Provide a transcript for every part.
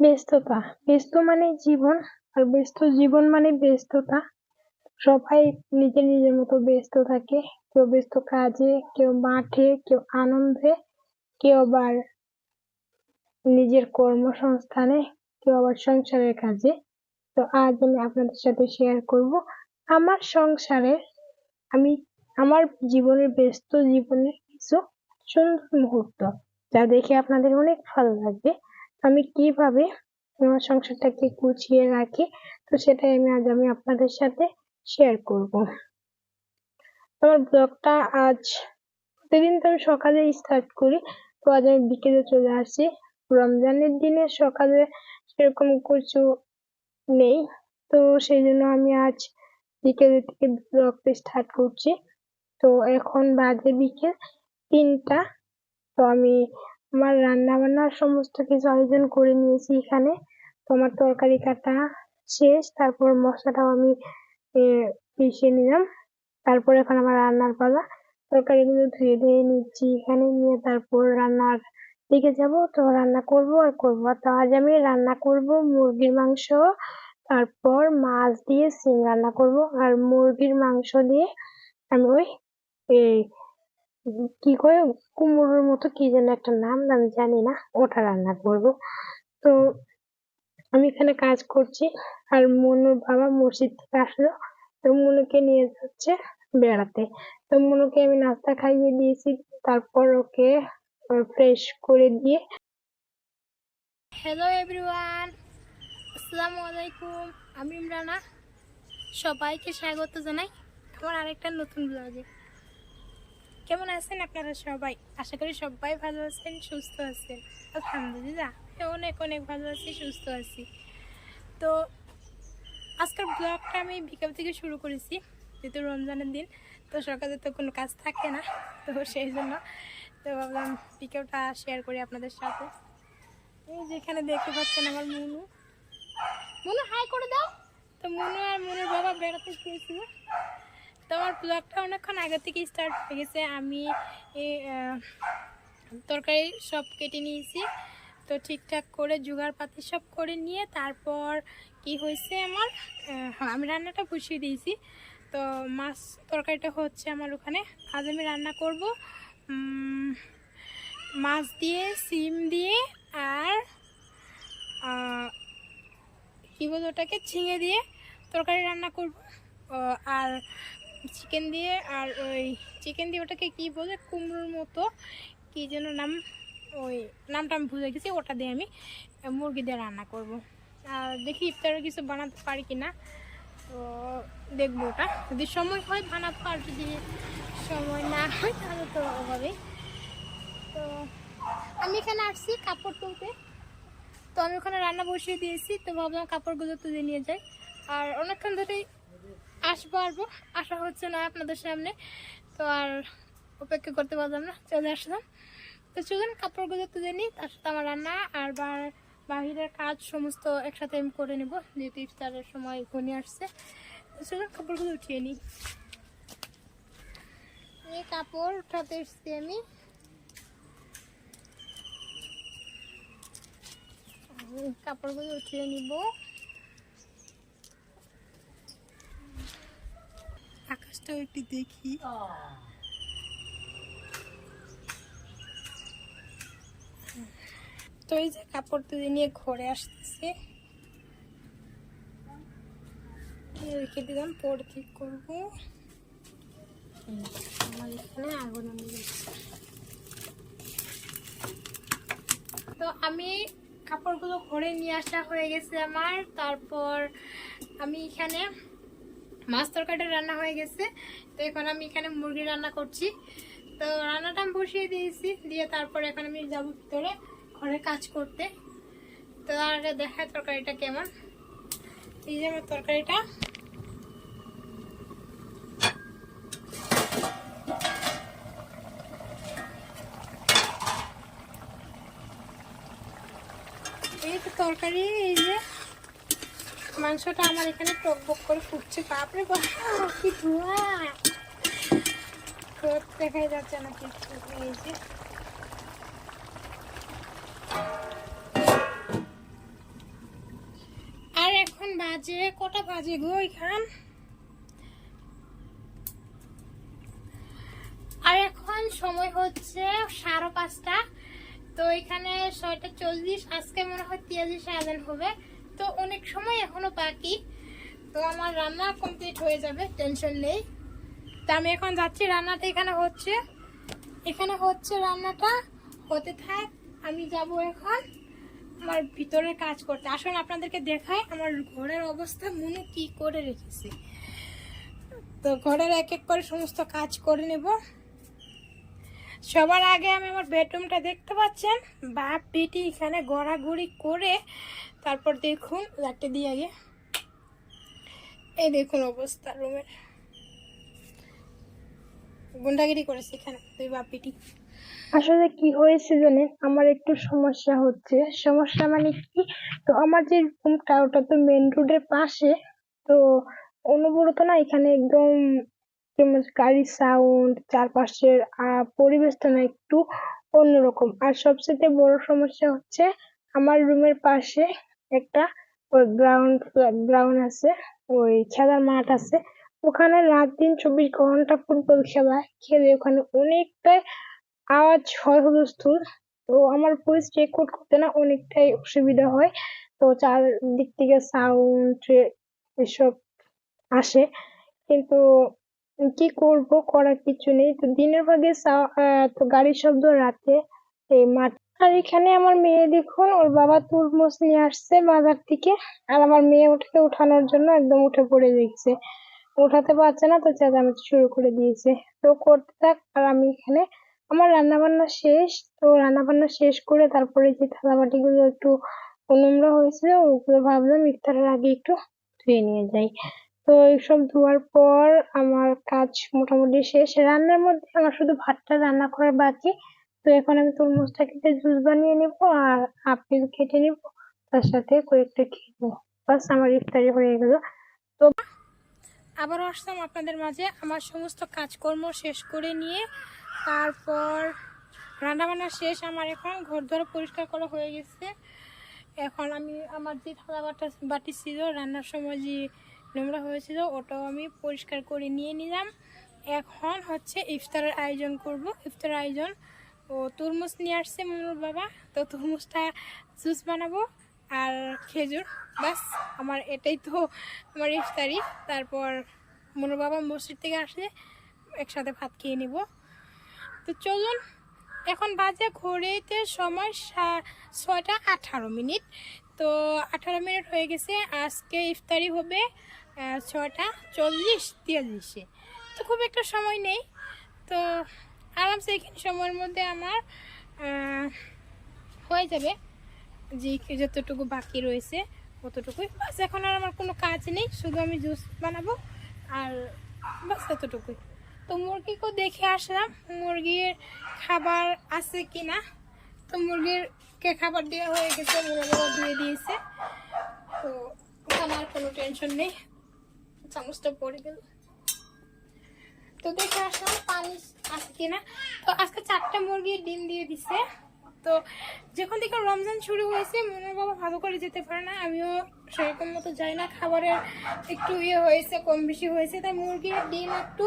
ব্যস্ততা। ব্যস্ত মানে জীবন, আর ব্যস্ত জীবন মানে ব্যস্ততা। সবাই নিজের নিজের মতো ব্যস্ত থাকে। কেউ ব্যস্ত কাজে, কেউ মাঠে, কেউ আনন্দে, কেউ আবার নিজের কর্মসংস্থানে, কেউ আবার সংসারের কাজে। তো আজ আমি আপনাদের সাথে শেয়ার করব আমার সংসারে আমি আমার জীবনের ব্যস্ত জীবনের কিছু সুন্দর মুহূর্ত, যা দেখে আপনাদের অনেক ভালো লাগবে। আমি কীভাবে আমার সংসারটাকে গুছিয়ে রাখি, তো সেটাই আমি আজ আমি আপনাদের সাথে শেয়ার করব। আমার ব্লগটা আজ প্রতিদিন তো আমি সকালে স্টার্ট করি, তো আজ আমি বিকেলে চলে আসছি রমজানের দিনে সকালে সেরকম কিছু নেই, তো সেই জন্য আমি আজ বিকেলের থেকে ব্লগটা স্টার্ট করছি। তো এখন বাজে বিকেল তিনটা, তো আমি আমার রান্না বান্নার সমস্ত কিছু আয়োজন করে নিয়েছি এখানে। তো আমার তরকারি কাটা শেষ, তারপর মশলাটাও আমি পিষে নিলাম। তারপর এখন আমার রান্নার পালা। তরকারিগুলো ধুয়ে ধুয়ে নিচ্ছি এখানে নিয়ে, তারপর রান্নার দিকে যাব। তো রান্না করব আর করব। তো আজ আমি রান্না করব মুরগির মাংস, তারপর মাছ দিয়ে সিম রান্না করব। আর মুরগির মাংস দিয়ে আমি ওই কি করে কুমড়োর মতো কি যেন একটা নাম আমি জানি না, ওটা রান্না করব। তো আমি এখানে কাজ করছি, আর মনুর বাবা মসজিদ থেকে আসলো, তো মনুকে নিয়ে যাচ্ছে বেড়াতে। তো মনুকে আমি নাস্তা খাইয়ে দিয়েছি, তারপর ওকে ফ্রেশ করে দিয়ে হ্যালো এভরিওয়ান আসসালামু আলাইকুম, আমি ইমরানা। সবাইকে স্বাগত জানাই আমার আরেকটা নতুন ব্লগে কেমন আছেন আপনারা সবাই? আশা করি সবাই ভালো আছেন, সুস্থ আছেন। আলহামদুলিল্লাহ অনেক অনেক ভালো আছি, সুস্থ আছি। তো আজকের ব্লগটা আমি বিকাল থেকে শুরু করেছি, যেহেতু রমজানের দিন, তো সকালে তো কোনো কাজ থাকে না, তো সেই জন্য। তো ভাবলাম বিকেলটা শেয়ার করি আপনাদের সাথে। এই যেখানে দেখতে পাচ্ছেন আমার মনু। মনু হাই করে দাও। তো মনু আর মনুর বাবা বেড়াতে গিয়েছিল। তো আমার ব্লগটা অনেকক্ষণ আগে থেকে স্টার্ট হয়ে গেছে। আমি তরকারি সব কেটে নিয়েছি। তো ঠিকঠাক করে জোগাড় পাতি সব করে নিয়ে তারপর কি হয়েছে আমার হ্যাঁ, আমি রান্নাটা বসিয়ে দিয়েছি। তো মাছ তরকারিটা হচ্ছে আমার ওখানে। আজ আমি রান্না করব মাছ দিয়ে সিম দিয়ে আর কি বলে ওটাকে ঝিঙে দিয়ে তরকারি রান্না করব। আর চিকেন দিয়ে আর ওই চিকেন দিয়ে ওটাকে কি বলে? কুমড়োর মতো, কি যেন নাম, ওই নামটা আমি ভুলে গেছি, ওটা দিয়ে আমি মুরগি দিয়ে রান্না করব। আর দেখি ইফতারে কিছু বানাতে পারি কি না তো দেখব ওটা। যদি সময় হয় বানাবো, আর যদি সময় না হয় তাহলে তো ওভাবেই তো আমি এখানে আসছি কাপড় তুলতে। তো আমি ওখানে রান্না বসিয়ে দিয়েছি, তো ভাবলাম কাপড়গুলো তুলে নিয়ে যাই। আর অনেকক্ষণ ধরেই আসব আসব। আসা হচ্ছে না আপনাদের সামনে। তো আর অপেক্ষা করতে পারলাম না, চলে আসলাম। তো চলুন, কাপড়গুলো তুলে নিই, তার সাথে আমার রান্না আর বাহিরের কাজ সমস্ত একসাথে আমি করে নেব, যেহেতু ইফতারের সময় ঘনিয়ে আসছে। তো চলুন, কাপড়গুলো উঠিয়ে নিই। এই কাপড় উঠাতে এসছি আমি। কাপড়গুলো উঠিয়ে নিব। আকাশটাও একটু দেখি। তো এই যে কাপড় তুলে নিয়ে ঘরে আসতেছে রেখে দিলাম, পরে ঠিক করব। আমার এখানে আগুন তো আমি কাপড়গুলো ঘরে নিয়ে আসা হয়ে গেছে আমার। তারপর আমি এখানে মাছ তরকারিটা রান্না হয়ে গেছে। তো এখন আমি এখানে মুরগি রান্না করছি। তো রান্নাটা আমি বসিয়ে দিয়েছি। দিয়ে তারপরে এখন আমি যাব ভিতরে ঘরে কাজ করতে। তো আগে দেখায় তরকারিটা কেমন? এই যে আমার তরকারিটা। এই তরকারি, এই যে মাংসটা আমার এখানে টক বক করে ফুটছে, বাপরে বাপ, কি ধোঁয়া। তো দেখাই যাচ্ছে না কিছু এই যে বাজে, কটা বাজে গো এখান? আর এখন সময় হচ্ছে সাড়ে পাঁচটা, তো এখানে ছয়টা চল্লিশ, আজকে মনে হয় তিয়াল্লিশ আজান হবে। তো অনেক সময় এখনও বাকি। তো আমার রান্না কমপ্লিট হয়ে যাবে টেনশন নেই। তো আমি এখন যাচ্ছি, রান্নাটা এখানে হচ্ছে। এখানে হচ্ছে রান্নাটা হতে থাক, আমি যাব এখন আমার ভিতরের কাজ করতে। আসুন আপনাদেরকে দেখাই আমার ঘরের অবস্থা, মনে কি করে রেখেছি। তো ঘরের এক এক করে সমস্ত কাজ করে নেব। সবার আগে আমি আমার বেডরুমটা দেখতে পাচ্ছেন। বাপ বেটি এখানে গড়াগড়ি করে তারপর দেখুন লাইটটা দিয়ে আগে। এই দেখুন অবস্থা রুমের। গুন্ডাগিরি করেছে এখানে দুই বাপ বেটি আসলে কি হয়েছে জানেন? আমার একটু সমস্যা হচ্ছে। সমস্যা মানে কি? তো আমার যে রুমটা, ওটা তো মেন রোডের পাশে। তো অনবরত না এখানে একদম গাড়ির সাউন্ড চারপাশের আহ পরিবেশটা না একটু অন্যরকম। আর সবচেয়ে বড় সমস্যা হচ্ছে আমার রুমের পাশে একটা, ওই গ্রাউন্ড গ্রাউন্ড আছে, ওই খেলার মাঠ আছে। ওখানে রাত দিন চব্বিশ ঘণ্টা ফুটবল খেলা। খেলে ওখানে অনেকটাই আওয়াজ হয় হুলস্থুল। তো আমার ভয়েস রেকর্ড করতে না অনেকটাই অসুবিধা হয়। তো চারদিক থেকে সাউন্ড এসব আসে। কিন্তু কি করব করার কিছু নেই। তো দিনের ভাগে তো গাড়ির শব্দ রাতে, এই মাঠ আর এখানে আমার মেয়ে দেখুন, ওর বাবা তরমুজ নিয়ে আসছে বাজার থেকে। আর আমার মেয়ে ওটাকে উঠানোর জন্য একদম উঠে পড়ে দেখছে উঠাতে পারছে না, তো চেঁচামেচি শুরু করে দিয়েছে। তো করতে থাক, আর আমি এখানে আমার রান্না বান্না শেষ। তো রান্না বান্না শেষ করে তারপরে যে থালা বাটিগুলো একটু নোংরা হয়েছিল, ওগুলো ভাবলাম ইফতারের আগে একটু ধুয়ে নিয়ে যাই। তো এইসব ধোয়ার পর আমার কাজ মোটামুটি শেষ। রান্নার মধ্যে আমার শুধু ভাতটা রান্না করার বাকি। তো এখন আমি তরমুজটা কেটে জুস বানিয়ে নিব আর আপেল কেটে নিব। তার সাথে কয়েকটা খেয়ে নেব। বাস আমার ইফতারি হয়ে গেল। তো আবারও আসলাম আপনাদের মাঝে। আমার সমস্ত কাজকর্ম শেষ করে নিয়ে তারপর রান্নাবান্না শেষ। আমার এখন ঘর ধরে পরিষ্কার করা হয়ে গেছে। এখন আমি আমার যে থালা বাটা, বাটি ছিল, রান্নার সময় যে নোংরা হয়েছিল, ওটাও আমি পরিষ্কার করে নিয়ে নিলাম। এখন হচ্ছে ইফতারের আয়োজন করব। ইফতারের আয়োজন ও তরমুজ নিয়ে আসছে মনুর বাবা। তো তরমুজটা জুস বানাবো আর খেজুর। বাস আমার এটাই তো আমার ইফতারি। তারপর মনুর বাবা মসজিদ থেকে আসলে একসাথে ভাত খেয়ে নেব। তো চলুন, এখন বাজে ঘড়িতে সময় ছয়টা আঠারো মিনিট। তো আঠারো মিনিট হয়ে গেছে, আজকে ইফতারি হবে ছয়টা চল্লিশ, তিয়াল্লিশে। তো খুব একটা সময় নেই। তো আরামসে এখানে সময়ের মধ্যে আমার হয়ে যাবে যে যতটুকু বাকি রয়েছে অতটুকুই। বাস, এখন আর আমার কোনো কাজ নেই, শুধু আমি জুস বানাবো আর বাস এতটুকুই। তো মুরগিকেও দেখে আসলাম মুরগির খাবার আছে কি না। তো মুরগিরকে খাবার দেওয়া হয়ে গেছে, মুরগিও দিয়ে দিয়েছে। তো ওখানে আর কোনো টেনশন নেই, চামচটা পড়ে গেল। তো দেখে আসলাম পানি আছে কিনা তো আজকে চারটা মুরগি ডিম দিয়ে দিছে। তো যখন থেকে রমজান শুরু হয়েছে মনের বাবা ভালো করে যেতে পারে না। আমিও সেরকম মতো যাই না। খাবারের একটু ইয়ে হয়েছে, কম বেশি হয়েছে, তাই মুরগির ডিম একটু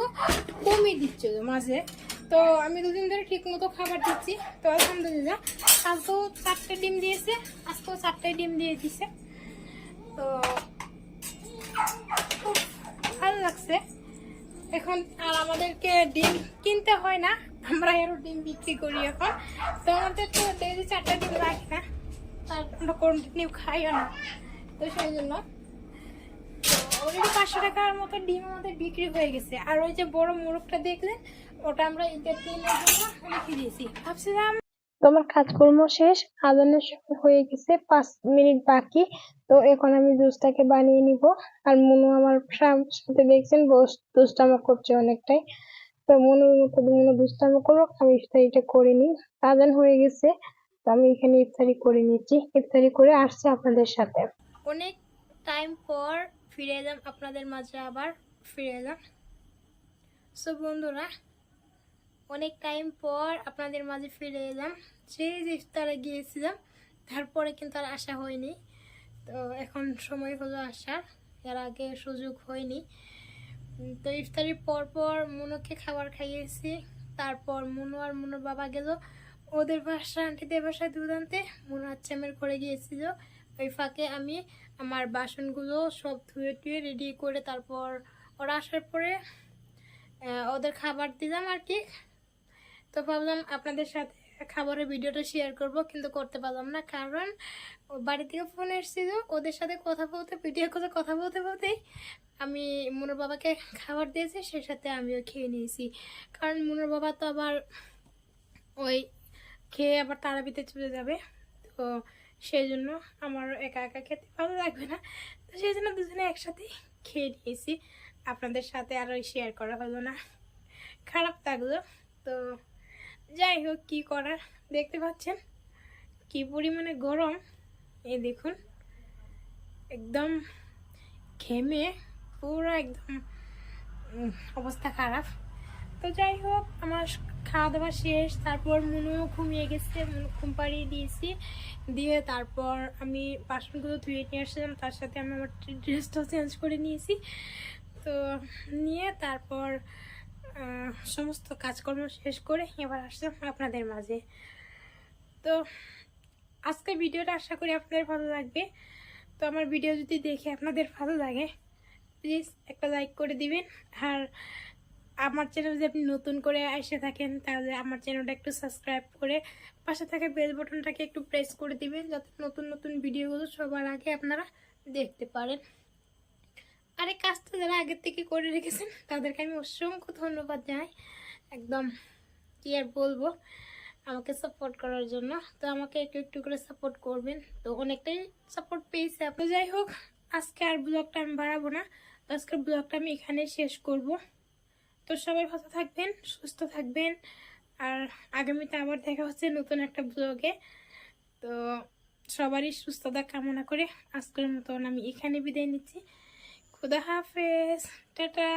কমিয়ে দিচ্ছে মাঝে। তো আমি দুদিন ধরে ঠিক মতো খাবার দিচ্ছি। তো আলহামদুলিল্লাহ, কালকেও চারটে ডিম দিয়েছে, আজকেও চারটে ডিম দিয়ে দিছে। তো খুব ভালো লাগছে। এখন আর আমাদেরকে ডিম কিনতে হয় না, আমরা এরও ডিম বিক্রি করি এখন। তো আমাদের তো ডেলি চারটা ডিম লাগে না, আর আমরা কন্টিনিউ খাইও না। তো সেই জন্য। অলরেডি পাঁচশো টাকার মতো ডিম আমাদের বিক্রি হয়ে গেছে। আর ওই যে বড় মোরগটা দেখলেন, ওটা আমরা ঈদের জন্য রেখে দিয়েছি। ভাবছিলাম তো আমার কাজকর্ম শেষ আজানের সময় হয়ে গেছে, পাঁচ মিনিট বাকি। তো এখন আমি জুসটাকে বানিয়ে নিব। আর মনু আমার সাথে দেখছেন দুষ্টামো করছে অনেকটাই। তো মনুর মতো মনু দুষ্টামো করুক, আমি ইফতারিটা করে নিই। আজান হয়ে গেছে, তো আমি এখানে ইফতারি করে নিচ্ছি। ইফতারি করে আসছি আপনাদের সাথে। অনেক টাইম পর ফিরে এলাম, আপনাদের মাঝে আবার ফিরে এলাম। সো বন্ধুরা অনেক টাইম পর আপনাদের মাঝে ফিরে এলাম। সেই যে ইফতারে গিয়েছিলাম, তারপরে কিন্তু আর আসা হয়নি। তো এখন সময় হলো আসার, এর আগে সুযোগ হয়নি। তো ইফতারির পর পর মুনুকে খাবার খাইয়েছি, তারপর মুনু আর মুনুর বাবা গেল। ওদের বাসা, আন্টিদের বাসায় দুধ আনতে। মুনু আচ্ছামের ঘরে গিয়েছিল। ওই ফাঁকে আমি আমার বাসনগুলো সব ধুয়ে টুয়ে রেডি করে তারপর ওরা আসার পরে ওদের খাবার দিলাম আর কি। তো ভাবলাম আপনাদের সাথে খাবারের ভিডিওটা শেয়ার করব, কিন্তু করতে পারলাম না। কারণ বাড়ি থেকে ফোন এসেছিল, ওদের সাথে কথা বলতে ভিডিও করে কথা বলতে, বলতেই আমি মুনুর বাবাকে খাবার দিয়েছি সেই সাথে আমিও খেয়ে নিয়েছি। কারণ মুনুর বাবা তো আবার ওই খেয়ে আবার তারাবিতে চলে যাবে, তো সেই জন্য আমার একা একা খেতে ভালো লাগবে না। তো সেই জন্য দুজনে একসাথে খেয়ে নিয়েছি। আপনাদের সাথে আর ওই শেয়ার করা হলো না। খারাপ লাগল, তো যাই হোক, কী করার? দেখতে পাচ্ছেন কি পরিমাণে গরম। এই দেখুন, একদম ঘেমে পুরো একদম অবস্থা খারাপ। তো যাই হোক, আমার খাওয়া দাওয়া শেষ, তারপর মুনুও ঘুমিয়ে গেছে ঘুম পাড়িয়ে দিয়েছি। দিয়ে তারপর আমি বাসনগুলো ধুয়ে নিয়ে আসলাম, তার সাথে আমি আমার ড্রেসটাও চেঞ্জ করে নিয়েছি। তো নিয়ে তারপর সমস্ত কাজকর্ম শেষ করে এবার আসলাম আপনাদের মাঝে। তো আজকের ভিডিওটা আশা করি আপনাদের ভালো লাগবে। তো আমার ভিডিও যদি দেখে আপনাদের ভালো লাগে প্লিজ একটা লাইক করে দিবেন। আর আমার চ্যানেল যদি আপনি নতুন করে এসে থাকেন, তাহলে আমার চ্যানেলটা একটু সাবস্ক্রাইব করে পাশে থাকা বেল বাটনটাকে একটু প্রেস করে দিবেন, যাতে নতুন নতুন ভিডিওগুলো সবার আগে আপনারা দেখতে পারেন। আর কাজটা যারা আগের থেকে করে রেখেছেন, তাদেরকে আমি অসংখ্য ধন্যবাদ জানাই। একদম, কি আর বলব, আমাকে সাপোর্ট করার জন্য। তো আমাকে একটু একটু করে সাপোর্ট করবেন। তো অনেকটাই সাপোর্ট পেয়েছে আপনি। যাই হোক, আজকে আর ব্লগটা আমি বাড়াবো না। তো আজকের ব্লগটা আমি এখানে শেষ করব। তো সবাই ভালো থাকবেন, সুস্থ থাকবেন। আর আগামীতে আবার দেখা হচ্ছে নতুন একটা ব্লগে তো সবারই সুস্থতা কামনা করে আজকের মতন আমি এখানে বিদায় নিচ্ছি। খুদা হাফেজ টাটা।